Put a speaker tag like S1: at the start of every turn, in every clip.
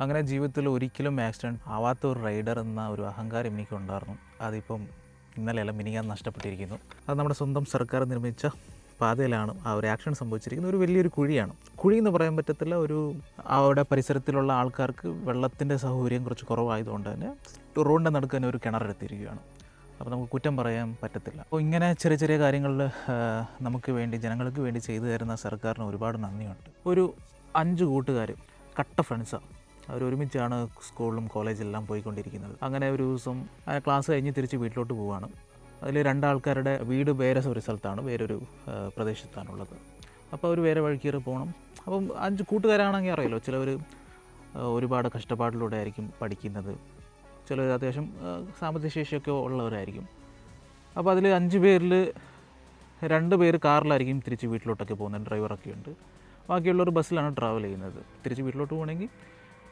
S1: അങ്ങനെ ജീവിതത്തിൽ ഒരിക്കലും ആക്സിഡന്റ് ആവാത്ത ഒരു റൈഡർ എന്ന ഒരു അഹങ്കാരം എനിക്കുണ്ടായിരുന്നു അതിപ്പം ഇന്നലെയല്ല മിനിങ്ങാൻ നഷ്ടപ്പെട്ടിരിക്കുന്നു. അത് നമ്മുടെ സ്വന്തം സർക്കാർ നിർമ്മിച്ച പാതയിലാണ് ആ ഒരു ആക്ഷൻ സംഭവിച്ചിരിക്കുന്നത്. ഒരു വലിയൊരു കുഴിയാണ്. കുഴി എന്ന് പറയാൻ പറ്റത്തില്ല. ഒരു അവിടെ പരിസരത്തിലുള്ള ആൾക്കാർക്ക് വെള്ളത്തിന്റെ സൗകര്യം കുറച്ച് കുറവായതുകൊണ്ട് തന്നെ റോഡിന്റെ നടുക്ക് തന്നെ ഒരു കിണറെടുത്തിരിക്കുകയാണ്. അപ്പോൾ നമുക്ക് കുറ്റം പറയാൻ പറ്റത്തില്ല. അപ്പോൾ ഇങ്ങനെ ചെറിയ ചെറിയ കാര്യങ്ങളിൽ നമുക്ക് വേണ്ടി ജനങ്ങൾക്ക് വേണ്ടി ചെയ്തു തരുന്ന സർക്കാരിന് ഒരുപാട് നന്ദിയുണ്ട്. ഒരു അഞ്ച് കൂട്ടുകാർ കട്ട ഫ്രണ്ട്സാണ് അവർ ഒരുമിച്ചാണ് സ്കൂളിലും കോളേജിലെല്ലാം പോയിക്കൊണ്ടിരിക്കുന്നത്. അങ്ങനെ ഒരു ദിവസം ക്ലാസ് കഴിഞ്ഞ് തിരിച്ച് വീട്ടിലോട്ട് പോവുകയാണ് അതിൽ രണ്ടാൾക്കാരുടെ വീട് വേറെ ഒരു സ്ഥലത്താണ് വേറൊരു പ്രദേശത്താണുള്ളത്. അപ്പോൾ അവർ വേറെ വഴി കയറി പോകണം അപ്പം അഞ്ച് കൂട്ടുകാരാണെങ്കിൽ അറിയാലോ ചിലവർ ഒരുപാട് കഷ്ടപ്പാടിലൂടെ ആയിരിക്കും പഠിക്കുന്നത്. ചിലർ അത്യാവശ്യം സാമ്പത്തിക ശേഷിയൊക്കെ ഉള്ളവരായിരിക്കും. അപ്പോൾ അതിൽ അഞ്ച് പേരിൽ രണ്ട് പേര് കാറിലായിരിക്കും തിരിച്ച് വീട്ടിലോട്ടൊക്കെ പോകുന്നത് ഡ്രൈവറൊക്കെ ഉണ്ട് ബാക്കിയുള്ളവർ ബസ്സിലാണ് ട്രാവൽ ചെയ്യുന്നത്. തിരിച്ച് വീട്ടിലോട്ട് പോകണമെങ്കിൽ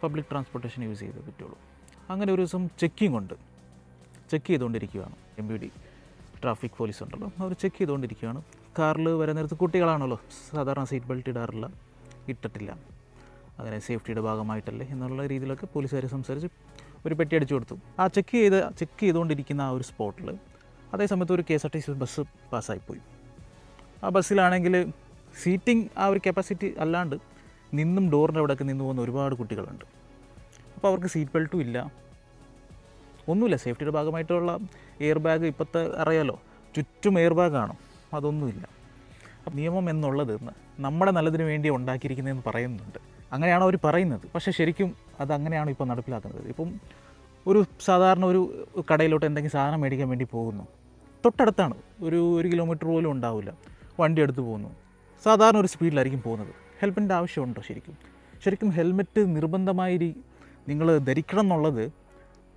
S1: പബ്ലിക് ട്രാൻസ്പോർട്ടേഷൻ യൂസ് ചെയ്തേ പറ്റുള്ളൂ. അങ്ങനെ ഒരു ദിവസം ചെക്കിംഗ് ഉണ്ട്. ചെക്ക് ചെയ്തുകൊണ്ടിരിക്കുകയാണ്. M V D traffic police ഉണ്ടല്ലോ. അവർ ചെക്ക് ചെയ്തുകൊണ്ടിരിക്കുകയാണ്. കാറിൽ വരാൻ നേരത്ത് കുട്ടികളാണല്ലോ. സാധാരണ സീറ്റ് ബെൽറ്റ് ഇടാറില്ല. ഇട്ടിട്ടില്ല. അങ്ങനെ സേഫ്റ്റിയുടെ ഭാഗമായിട്ടല്ലേ എന്നുള്ള രീതിയിലൊക്കെ പോലീസുകാർ സംസാരിച്ച് ഒരു പെട്ടി അടിച്ചു കൊടുത്തു. ആ ചെക്ക് ചെയ്ത് ചെക്ക് ചെയ്തുകൊണ്ടിരിക്കുന്ന ആ ഒരു സ്പോട്ടിൽ അതേ സമയത്ത് ഒരു K S R T C bus പാസ്സായിപ്പോയി. ആ ബസ്സിലാണെങ്കിൽ സീറ്റിംഗ് ആ ഒരു കപ്പാസിറ്റി അല്ലാണ്ട് നിന്നും ഡോറിന്റെ അവിടെയൊക്കെ നിന്ന് പോകുന്ന ഒരുപാട് കുട്ടികളുണ്ട്. അപ്പോൾ അവർക്ക് സീറ്റ് ബെൽറ്റും ഇല്ല. ഒന്നുമില്ല സേഫ്റ്റിയുടെ ഭാഗമായിട്ടുള്ള എയർ ബാഗ് ഇപ്പോഴത്തെ അറിയാലോ ചുറ്റും എയർ ബാഗാണ് അതൊന്നുമില്ല. നിയമം എന്നുള്ളത് നമ്മുടെ നല്ലതിന് വേണ്ടി ഉണ്ടാക്കിയിരിക്കുന്നതെന്ന് പറയുന്നുണ്ട്. അങ്ങനെയാണ് അവർ പറയുന്നത്? പക്ഷേ ശരിക്കും അത് അങ്ങനെയാണ് ഇപ്പോൾ നടപ്പിലാക്കുന്നത്? ഇപ്പം ഒരു സാധാരണ ഒരു കടയിലോട്ട് എന്തെങ്കിലും സാധനം മേടിക്കാൻ വേണ്ടി പോകുന്നു. തൊട്ടടുത്താണ് ഒരു ഒരു കിലോമീറ്റർ പോലും ഉണ്ടാവില്ല. വണ്ടി എടുത്ത് പോകുന്നു. സാധാരണ ഒരു സ്പീഡിലായിരിക്കും പോകുന്നത്. ഹെൽമെറ്റിന്റെ ആവശ്യമുണ്ടോ ശരിക്കും? ശരിക്കും ഹെൽമെറ്റ് നിർബന്ധമായി നിങ്ങൾ ധരിക്കണം എന്നുള്ളത്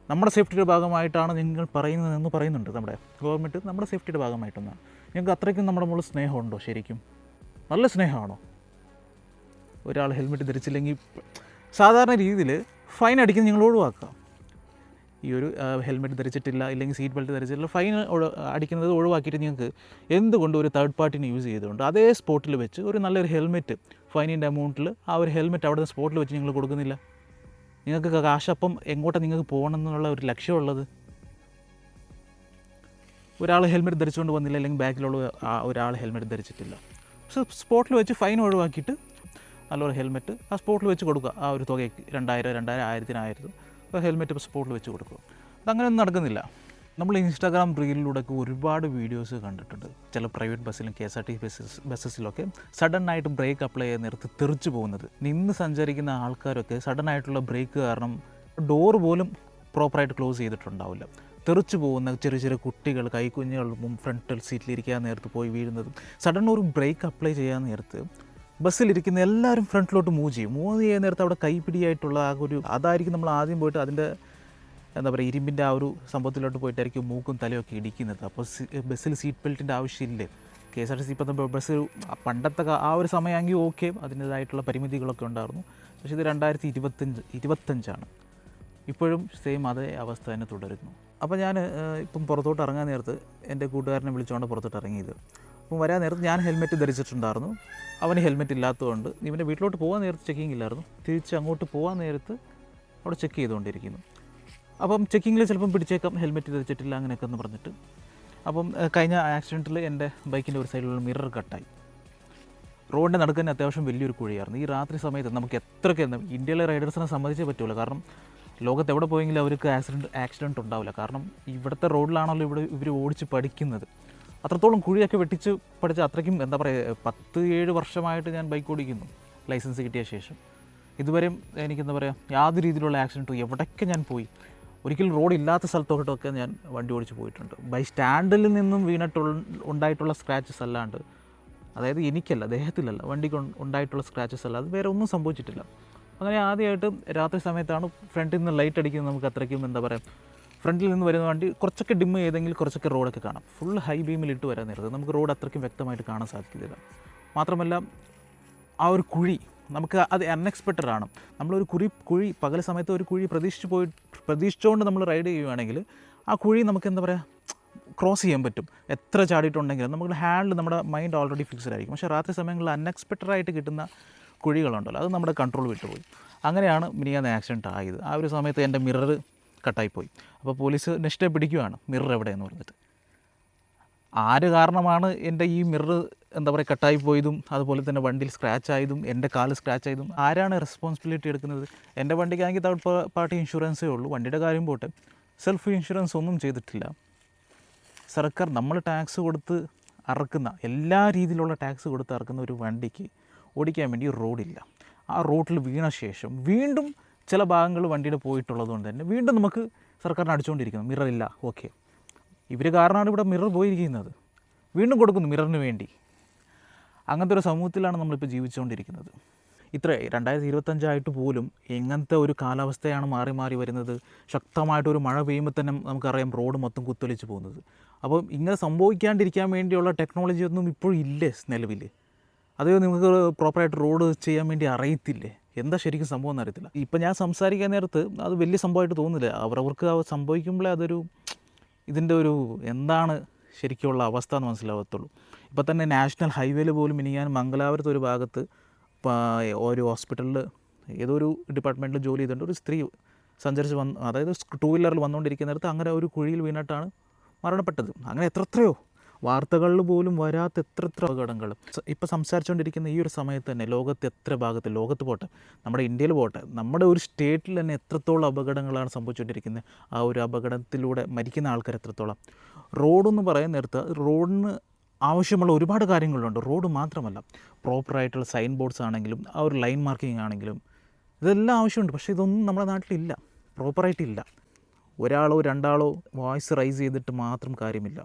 S1: നമ്മുടെ സേഫ്റ്റിയുടെ ഭാഗമായിട്ടാണ് നിങ്ങൾ പറയുന്നതെന്ന് പറയുന്നുണ്ട് നമ്മുടെ ഗവൺമെന്റ് നമ്മുടെ സേഫ്റ്റിയുടെ ഭാഗമായിട്ടൊന്നാണ്. ഞങ്ങൾക്ക് അത്രയ്ക്കും നമ്മുടെ മുകളിൽ സ്നേഹമുണ്ടോ ശരിക്കും? നല്ല സ്നേഹമാണോ? ഒരാൾ ഹെൽമെറ്റ് ധരിച്ചില്ലെങ്കിൽ സാധാരണ രീതിയിൽ ഫൈൻ അടിക്കുന്നത് നിങ്ങൾ ഒഴിവാക്കുക. ഈ ഒരു ഹെൽമെറ്റ് ധരിച്ചിട്ടില്ല ഇല്ലെങ്കിൽ സീറ്റ് ബെൽറ്റ് ധരിച്ചിട്ടില്ല ഫൈൻ അടിക്കുന്നത് ഒഴിവാക്കിയിട്ട് നിങ്ങൾക്ക് എന്തുകൊണ്ട് ഒരു തേർഡ് പാർട്ടിനെ യൂസ് ചെയ്തുകൊണ്ട് അതേ സ്പോട്ടിൽ വെച്ച് ഒരു നല്ലൊരു ഹെൽമെറ്റ് ഫൈനിന്റെ എമൗണ്ടിൽ ആ ഒരു ഹെൽമെറ്റ് അവിടെ സ്പോട്ടിൽ വെച്ച് നിങ്ങൾ കൊടുക്കുന്നില്ല? നിങ്ങൾക്ക് കാശപ്പം എങ്ങോട്ടാണ് നിങ്ങൾക്ക് പോകണം എന്നുള്ള ഒരു ലക്ഷ്യമുള്ളത്? ഒരാൾ ഹെൽമെറ്റ് ധരിച്ചുകൊണ്ട് വന്നില്ല അല്ലെങ്കിൽ ബാക്കിലുള്ള ഒരാൾ ഹെൽമെറ്റ് ധരിച്ചിട്ടില്ല. പക്ഷേ സ്പോട്ടിൽ വെച്ച് ഫൈൻ ഒഴിവാക്കിയിട്ട് നല്ലൊരു ഹെൽമെറ്റ് ആ സ്പോട്ടിൽ വെച്ച് കൊടുക്കുക. ആ ഒരു തുകയ്ക്ക് രണ്ടായിരം രണ്ടായിരം ആയിരത്തിന് ഹെൽമെറ്റ് ഹെൽമെറ്റ് സ്പോട്ടിൽ വെച്ച് കൊടുക്കുക. അതങ്ങനെയൊന്നും നടക്കുന്നില്ല. നമ്മൾ ഇൻസ്റ്റാഗ്രാം റീലിലൂടെയൊക്കെ ഒരുപാട് വീഡിയോസ് കണ്ടിട്ടുണ്ട്. ചില private ബസ്സിലും K S R T buses ബസ്സസിലൊക്കെ sudden ആയിട്ട് ബ്രേക്ക് അപ്ലൈ ചെയ്യാൻ നേരത്ത് തെറിച്ച് പോകുന്നത്. നിന്ന് സഞ്ചരിക്കുന്ന ആൾക്കാരൊക്കെ സഡൻ ആയിട്ടുള്ള ബ്രേക്ക് കാരണം ഡോർ പോലും പ്രോപ്പറായിട്ട് ക്ലോസ് ചെയ്തിട്ടുണ്ടാവില്ല. തെറിച്ച് പോകുന്ന ചെറിയ ചെറിയ കുട്ടികൾ കൈക്കുഞ്ഞുകളും ഫ്രണ്ട് സീറ്റിലിരിക്കാൻ നേരത്ത് പോയി വീഴുന്നതും സഡൻ ഒരു ബ്രേക്ക് അപ്ലൈ ചെയ്യാൻ നേരത്ത് ബസ്സിലിരിക്കുന്ന എല്ലാവരും ഫ്രണ്ടിലോട്ട് മൂവ് ചെയ്യും. മൂവ് ചെയ്യാൻ നേരത്ത് അവിടെ കൈപ്പിടിയായിട്ടുള്ള ആ ഒരു അതായിരിക്കും നമ്മൾ ആദ്യം പോയിട്ട് അതിന്റെ എന്താ പറയുക ഇരുമ്പിന്റെ ആ ഒരു സംഭവത്തിലോട്ട് പോയിട്ടായിരിക്കും മൂക്കും തലയൊക്കെ ഇടിക്കുന്നത്. അപ്പോൾ ബസ്സിൽ സീറ്റ് ബെൽറ്റിന്റെ ആവശ്യമില്ലേ? K S R T C ഇപ്പം ബസ് പണ്ടത്തെ ആ ഒരു സമയമെങ്കിൽ ഓക്കെ അതിന്റേതായിട്ടുള്ള പരിമിതികളൊക്കെ ഉണ്ടായിരുന്നു. പക്ഷേ ഇത് രണ്ടായിരത്തി ഇരുപത്തഞ്ച് ഇരുപത്തഞ്ചാണ് ഇപ്പോഴും സെയിം അതേ അവസ്ഥ തന്നെ തുടരുന്നു. അപ്പോൾ ഞാൻ ഇപ്പം പുറത്തോട്ട് ഇറങ്ങാൻ നേരത്ത് എന്റെ കൂട്ടുകാരനെ വിളിച്ചുകൊണ്ട് പുറത്തോട്ട് ഇറങ്ങിയത്. അപ്പം വരാൻ നേരത്ത് ഞാൻ ഹെൽമെറ്റ് ധരിച്ചിട്ടുണ്ടായിരുന്നു. അവന് ഹെൽമെറ്റ് ഇല്ലാത്തതുകൊണ്ട് ഇവന്റെ വീട്ടിലോട്ട് പോകാൻ നേരത്ത് ചെക്കിംഗ് ഇല്ലായിരുന്നു. തിരിച്ച് അങ്ങോട്ട് പോകാൻ നേരത്ത് അവിടെ ചെക്ക് ചെയ്തുകൊണ്ടിരിക്കുന്നു. അപ്പം ചെക്കിങ്ങിൽ ചിലപ്പം പിടിച്ചേക്കാം ഹെൽമെറ്റ് ധരിച്ചിട്ടില്ല അങ്ങനെയൊക്കെ എന്ന് പറഞ്ഞിട്ട്. അപ്പം കഴിഞ്ഞ ആക്സിഡന്റിൽ എന്റെ ബൈക്കിന്റെ ഒരു സൈഡിലുള്ള മിറർ കട്ടായി. റോഡിന്റെ നടക്കുന്ന അത്യാവശ്യം വലിയൊരു കുഴിയായിരുന്നു. ഈ രാത്രി സമയത്ത് നമുക്ക് എത്രയൊക്കെ ഇന്ത്യയിലെ റൈഡേഴ്സിനെ സംബന്ധിച്ചേ പറ്റുള്ളൂ കാരണം ലോകത്ത് എവിടെ പോയെങ്കിലും അവർക്ക് ആക്സിഡന്റ് ആക്സിഡന്റ് ഉണ്ടാവില്ല. കാരണം ഇവിടുത്തെ റോഡിലാണല്ലോ ഇവിടെ ഇവർ ഓടിച്ച് പഠിക്കുന്നത്. അത്രത്തോളം കുഴിയൊക്കെ വെട്ടിച്ച് പഠിച്ച അത്രയ്ക്കും എന്താ പറയുക പത്ത് ഏഴ് വർഷമായിട്ട് ഞാൻ ബൈക്ക് ഓടിക്കുന്നു ലൈസൻസ് കിട്ടിയ ശേഷം. ഇതുവരെയും എനിക്കെന്താ പറയുക യാതൊരു രീതിയിലുള്ള ആക്സിഡന്റും എവിടേക്ക് ഞാൻ പോയി ഒരിക്കലും റോഡ് ഇല്ലാത്ത സ്ഥലത്തോട്ടൊക്കെ ഞാൻ വണ്ടി ഓടിച്ച് പോയിട്ടുണ്ട്. ബൈ സ്റ്റാൻഡിൽ നിന്നും വീണിട്ടുള്ള ഉണ്ടായിട്ടുള്ള സ്ക്രാച്ചസ് അല്ലാണ്ട് അതായത് എനിക്കല്ല ദേഹത്തിലല്ല വണ്ടിക്ക് ഉണ്ടായിട്ടുള്ള സ്ക്രാച്ചസ് അല്ല അത് വേറെ ഒന്നും സംഭവിച്ചിട്ടില്ല. അങ്ങനെ ആദ്യമായിട്ട് രാത്രി സമയത്താണ് ഫ്രണ്ടിൽ നിന്ന് ലൈറ്റ് അടിക്കുന്നത് നമുക്ക് അത്രയ്ക്കും എന്താ പറയുക ഫ്രണ്ടിൽ നിന്ന് വരുന്ന വണ്ടി കുറച്ചൊക്കെ ഡിം ചെയ്തെങ്കിൽ കുറച്ചൊക്കെ റോഡൊക്കെ കാണാം. ഫുൾ ഹൈ ബീമിൽ ഇട്ട് വരാൻ നേരത്ത് നമുക്ക് റോഡ് അത്രയ്ക്കും വ്യക്തമായിട്ട് കാണാൻ സാധിക്കില്ല മാത്രമല്ല ആ ഒരു കുഴി നമുക്ക് അത് അൺഎക്സ്പെക്റ്റഡ് ആണ്. നമ്മളൊരു കുഴി കുഴി പകൽ സമയത്ത് ഒരു കുഴി പ്രതീക്ഷിച്ച് പോയി പ്രതീക്ഷിച്ചുകൊണ്ട് നമ്മൾ റൈഡ് ചെയ്യുകയാണെങ്കിൽ ആ കുഴി നമുക്ക് എന്താ പറയുക ക്രോസ് ചെയ്യാൻ പറ്റും. എത്ര ചാടിയിട്ടുണ്ടെങ്കിലും നമുക്ക് ഹാൻഡിൽ നമ്മുടെ മൈൻഡ് ഓൾറെഡി ഫിക്സ്ഡ് ആയിരിക്കും. പക്ഷേ രാത്രി സമയങ്ങളിൽ അൺഎക്സ്പെക്റ്റഡ് ആയിട്ട് കിട്ടുന്ന കുഴികളുണ്ടല്ലോ അത് നമ്മുടെ കൺട്രോൾ വിട്ടുപോയി. അങ്ങനെയാണ് മിനിയാന്ന് ആക്സിഡന്റ് ആയത്. ആ ഒരു സമയത്ത് എന്റെ മിറർ കട്ടായിപ്പോയി അപ്പോൾ പോലീസ് നെക്സ്റ്റ് ഡേ പിടിക്കുവാണ്. മിറർ എവിടെയെന്ന് പറഞ്ഞിട്ട്. ആര് കാരണമാണ് എന്റെ ഈ മിറർ എന്താ പറയുക കട്ടായി പോയതും അതുപോലെ തന്നെ വണ്ടിയിൽ സ്ക്രാച്ച് ആയതും എന്റെ കാൽ സ്ക്രാച്ച് ആയതും ആരാണ് റെസ്പോൺസിബിലിറ്റി എടുക്കുന്നത്? എന്റെ വണ്ടിക്കാണെങ്കിൽ തേർഡ് പാർട്ടി ഇൻഷുറൻസേ ഉള്ളൂ വണ്ടിയുടെ കാര്യം പോട്ടെ. സെൽഫ് ഇൻഷുറൻസ് ഒന്നും ചെയ്തിട്ടില്ല. സർക്കാർ നമ്മൾ ടാക്സ് കൊടുത്ത് അറക്കുന്ന എല്ലാ രീതിയിലുള്ള ടാക്സ് കൊടുത്ത് അറക്കുന്ന ഒരു വണ്ടിക്ക് ഓടിക്കാൻ വേണ്ടി റോഡില്ല ആ റോഡിൽ വീണ ശേഷം വീണ്ടും ചില ഭാഗങ്ങൾ വണ്ടിയുടെ പോയിട്ടുള്ളത് കൊണ്ട് തന്നെ വീണ്ടും നമുക്ക് സർക്കാരിന് അടിച്ചുകൊണ്ടിരിക്കുന്നു മിറർ ഇല്ല. ഓക്കെ ഇവർ കാരണമാണ് ഇവിടെ മിറർ പോയിരിക്കുന്നത്. വീണ്ടും കൊടുക്കുന്നു മിററിന് വേണ്ടി. അങ്ങനത്തെ ഒരു സമൂഹത്തിലാണ് നമ്മളിപ്പോൾ ജീവിച്ചുകൊണ്ടിരിക്കുന്നത്. ഇത്ര രണ്ടായിരത്തി ഇരുപത്തഞ്ചായിട്ട് പോലും എങ്ങനത്തെ ഒരു കാലാവസ്ഥയാണ് മാറി മാറി വരുന്നത്? ശക്തമായിട്ടൊരു മഴ പെയ്യുമ്പോൾ തന്നെ നമുക്കറിയാം റോഡ് മൊത്തം കുത്തൊലിച്ച് പോകുന്നത്. അപ്പോൾ ഇങ്ങനെ സംഭവിക്കാണ്ടിരിക്കാൻ വേണ്ടിയുള്ള ടെക്നോളജി ഒന്നും ഇപ്പോഴും ഇല്ലേ നിലവിൽ അത് നിങ്ങൾക്ക് പ്രോപ്പറായിട്ട് റോഡ് ചെയ്യാൻ വേണ്ടി അറിയത്തില്ലേ? എന്താ ശരിക്കും സംഭവം എന്ന് അറിയത്തില്ല ഇപ്പം ഞാൻ സംസാരിക്കാൻ നേരത്ത് അത് വലിയ സംഭവമായിട്ട് തോന്നുന്നില്ല. അവരവർക്ക് സംഭവിക്കുമ്പോഴേ അതൊരു ഇതിന്റെ ഒരു എന്താണ് ശരിക്കുള്ള അവസ്ഥ എന്ന് മനസ്സിലാവത്തുള്ളൂ. ഇപ്പം തന്നെ നാഷണൽ ഹൈവേയിൽ പോലും ഇനി ഞാൻ മംഗലാപുരത്ത് ഒരു ഭാഗത്ത് ഒരു ഹോസ്പിറ്റലിൽ ഏതോ ഒരു ഡിപ്പാർട്ട്മെന്റിൽ ജോലി ചെയ്തിട്ടുണ്ട്. ഒരു സ്ത്രീ സഞ്ചരിച്ച് വന്ന് അതായത് ടൂ വീലറിൽ വന്നുകൊണ്ടിരിക്കുന്നിടത്ത് അങ്ങനെ ഒരു കുഴിയിൽ വീണിട്ടാണ് മരണപ്പെട്ടത്. അങ്ങനെ എത്ര എത്രയോ വാർത്തകളിൽ പോലും വരാത്ത എത്ര എത്ര അപകടങ്ങൾ ഇപ്പം സംസാരിച്ചുകൊണ്ടിരിക്കുന്ന ഈ ഒരു സമയത്ത് തന്നെ ലോകത്ത് എത്ര ഭാഗത്ത് ലോകത്ത് പോട്ടെ നമ്മുടെ ഇന്ത്യയിൽ പോട്ടെ നമ്മുടെ ഒരു സ്റ്റേറ്റിൽ തന്നെ എത്രത്തോളം അപകടങ്ങളാണ് സംഭവിച്ചുകൊണ്ടിരിക്കുന്നത് ആ ഒരു അപകടത്തിലൂടെ മരിക്കുന്ന ആൾക്കാർ എത്രത്തോളം. റോഡെന്ന് പറയുന്ന നേരത്ത് റോഡിന് ആവശ്യമുള്ള ഒരുപാട് കാര്യങ്ങളുണ്ട്. റോഡ് മാത്രമല്ല പ്രോപ്പറായിട്ടുള്ള സൈൻ ബോർഡ്സ് ആണെങ്കിലും ആ ഒരു ലൈൻ മാർക്കിംഗ് ആണെങ്കിലും ഇതെല്ലാം ആവശ്യമുണ്ട്. പക്ഷേ ഇതൊന്നും നമ്മുടെ നാട്ടിലില്ല പ്രോപ്പറായിട്ടില്ല. ഒരാളോ രണ്ടാളോ വോയിസ് റൈസ് ചെയ്തിട്ട് മാത്രം കാര്യമില്ല.